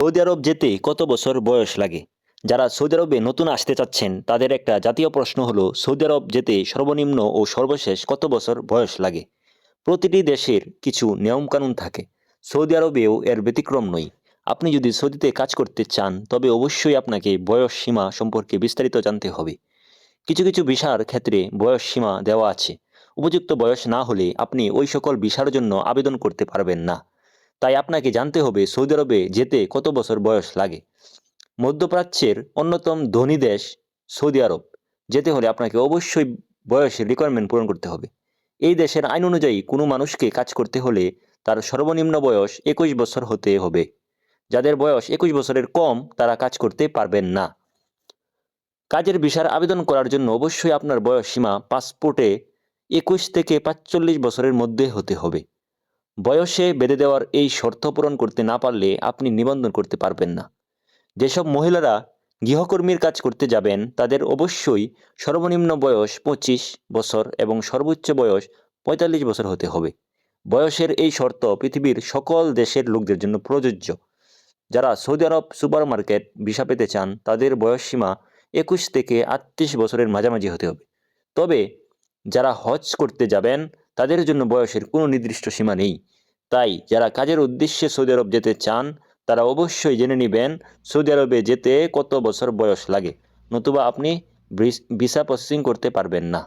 Saudi আরব যেতে কত বছর বয়স লাগে? যারা সৌদি আরবে নতুন আসতে চাচ্ছেন, তাদের একটা জাতীয় প্রশ্ন হলো, সৌদি আরব যেতে সর্বনিম্ন ও সর্বশেষ কত বছর বয়স লাগে? প্রতিটি দেশের কিছু নিয়মকানুন থাকে। সৌদি আরবেও এর ব্যতিক্রম নয়। আপনি যদি সৌদিতে কাজ করতে চান, তবে অবশ্যই আপনাকে বয়স সীমা সম্পর্কে বিস্তারিত জানতে হবে। কিছু কিছু ভিসার ক্ষেত্রে বয়স সীমা দেওয়া আছে। উপযুক্ত বয়স না হলে আপনি ওই সকল ভিসার জন্য আবেদন করতে পারবেন না। তাই আপনাকে জানতে হবে সৌদি আরবে যেতে কত বছর বয়স লাগে। মধ্যপ্রাচ্যের অন্যতম ধনী দেশ সৌদি আরব। যেতে হলে আপনাকে অবশ্যই বয়সের রিকোয়ারমেন্ট পূরণ করতে হবে। এই দেশের আইন অনুযায়ী কোনো মানুষকে কাজ করতে হলে তার সর্বনিম্ন বয়স একুশ বছর হতে হবে। যাদের বয়স একুশ বছরের কম, তারা কাজ করতে পারবেন না। কাজের ভিসার আবেদন করার জন্য অবশ্যই আপনার বয়স সীমা পাসপোর্টে একুশ থেকে পাঁচচল্লিশ বছরের মধ্যে হতে হবে। বয়সে বেঁধে দেওয়ার এই শর্ত পূরণ করতে না পারলে আপনি নিবন্ধন করতে পারবেন না। যেসব মহিলারা গৃহকর্মীর কাজ করতে যাবেন, তাদের অবশ্যই সর্বনিম্ন বয়স পঁচিশ বছর এবং সর্বোচ্চ বয়স পঁয়তাল্লিশ বছর হতে হবে। বয়সের এই শর্ত পৃথিবীর সকল দেশের লোকদের জন্য প্রযোজ্য। যারা Saudi Arab super market visa পেতে চান, তাদের বয়স সীমা একুশ থেকে আটত্রিশ বছরের মাঝামাঝি হতে হবে। তবে যারা হজ করতে যাবেন তাদের জন্য বয়সের কোনো নির্দিষ্ট সীমা নেই। তাই যারা কাজের উদ্দেশ্যে সৌদি আরব যেতে চান, তারা অবশ্যই জেনে নেবেন সৌদি আরবে যেতে কত বছর বয়স লাগে, নতুবা আপনি ভিসা প্রসেসিং করতে পারবেন না।